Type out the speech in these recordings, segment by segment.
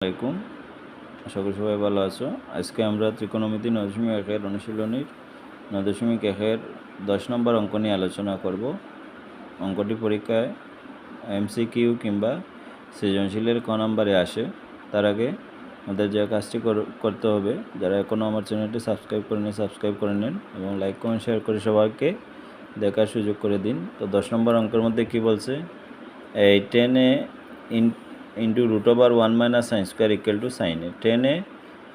আলাইকুম। আশা করি সবাই ভালো আছো। আজকে আমরা ত্রিকোণমিতি নয় দশমিক একের অনুশীলনীর নয় দশমিক একের দশ নম্বর অঙ্ক নিয়ে আলোচনা করব। অঙ্কটি পরীক্ষায় এমসি কিউ কিংবা সৃজনশীলের ক নম্বরে আসে। তার আগে আমাদের যে কাজটি কর- করতে হবে, যারা এখনও আমার চ্যানেলটি সাবস্ক্রাইব করেনি সাবস্ক্রাইব করে নিন এবং লাইক, কমেন্ট, শেয়ার করে সবাইকে দেখার সুযোগ করে দিন। তো দশ নম্বর অঙ্কের মধ্যে কি বলছে? এই টেনে in into root over one minus sine square equal to সাইনে টেনে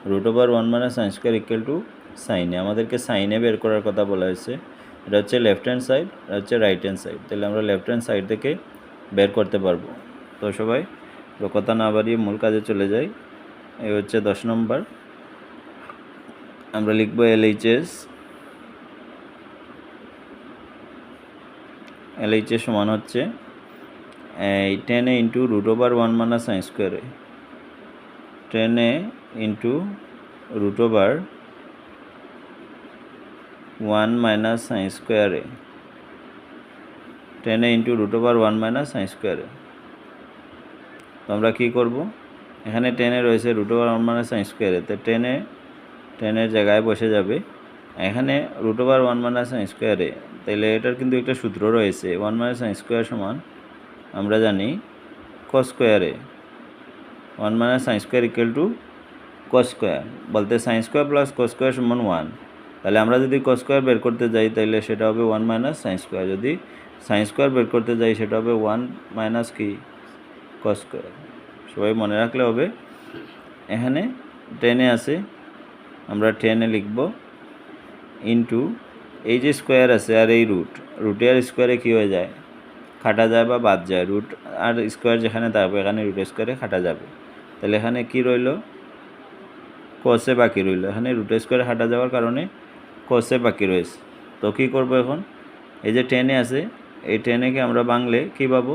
root over one minus sine square equal to সাইনে আমাদেরকে সাইনে বের করার কথা বলা হয়েছে। এটা হচ্ছে লেফট হ্যান্ড সাইড এটা হচ্ছে রাইট হ্যান্ড সাইড তাহলে আমরা লেফট হ্যান্ড সাইড থেকে বের করতে পারব। তো সবাই তো না বাড়িয়ে মূল কাজে চলে যাই। এই হচ্ছে দশ নম্বর। আমরা লিখব L H S L H S সমান হচ্ছে এই ten into root over one minus sine স্কোয়ারে ten into root over one minus sine স্কোয়ারে ten into root over one minus sine স্কোয়ারে তো আমরা কী করব? এখানে টেনে রয়েছে root over one minus sine স্কোয়ারে তো টেনে, টেনের জায়গায় বসে যাবে। এখানে root over one minus sine স্কোয়ারে তাহলে এটার কিন্তু একটা সূত্র রয়েছে। ওয়ান মাইনাস সাইন স্কোয়ার সমান আমরা জানি কস স্কোয়ারে। One minus sine square equal to cos square. বলতে sine square plus cos square সমান ওয়ান। তাহলে আমরা যদি কস স্কোয়ার বের করতে যাই, তাহলে সেটা হবে ওয়ান মাইনাস সাইন স্কোয়ার। যদি সাইন স্কোয়ার বের করতে যাই, সেটা হবে ওয়ান মাইনাস কি? Cos square. সবাই মনে রাখলে হবে। এখানে টেনে আছে। আমরা টেনে লিখব ইন্টু এই যে স্কোয়ার আছে আর এই রুট রুটে আর স্কোয়ারে কী হয়ে যায়? কাটা যায় বা বাদ যায় রুট আর স্কোয়ার যেখানে থাকবে, এখানে রুট স্কোয়ারে কাটা যাবে। তাহলে এখানে কি রইল? কষে বাকি রইল। এখানে রুট স্কোয়ারে হাঁটা যাওয়ার কারণে কষে বাকি রয়েছে। তো কী করব এখন? এই যে টেনে আছে, এই টেনেকে আমরা বাংলে কী পাবো?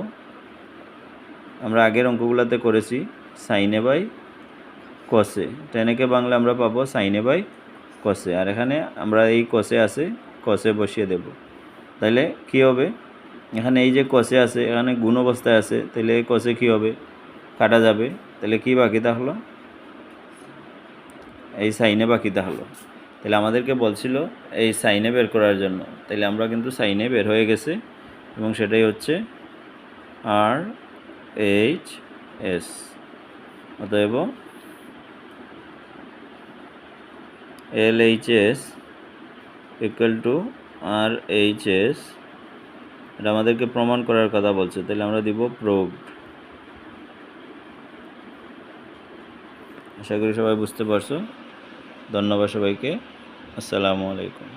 আমরা আগের অঙ্কগুলোতে করেছি সাইনে বাই কষে টেনেকে বাংলা আমরা পাবো সাইনে বাই কষে আর এখানে আমরা এই কষে আছে কষে বসিয়ে দেব। তাহলে কী হবে? এখানে এই যে কষে আছে, এখানে গুণ অবস্থায় আছে, তাহলে এই কষে কী হবে? কাটা যাবে। তাহলে কি বাকি থাকল এই সাইনে বাকি থাকল তাহলে আমাদেরকে বলছিল এই সাইনে বের করার জন্য। তাহলে আমরা কিন্তু সাইনে বের হয়ে গেছে, এবং সেটাই হচ্ছে আর এইচ এস। অতএব L H S equal to R H S এটা আমাদেরকে প্রমাণ করার কথা বলছে। তাহলে আমরা দিব প্রুভড আশা করি সবাই বুঝতে পারছ। ধন্যবাদ সবাইকে। আসসালামু আলাইকুম।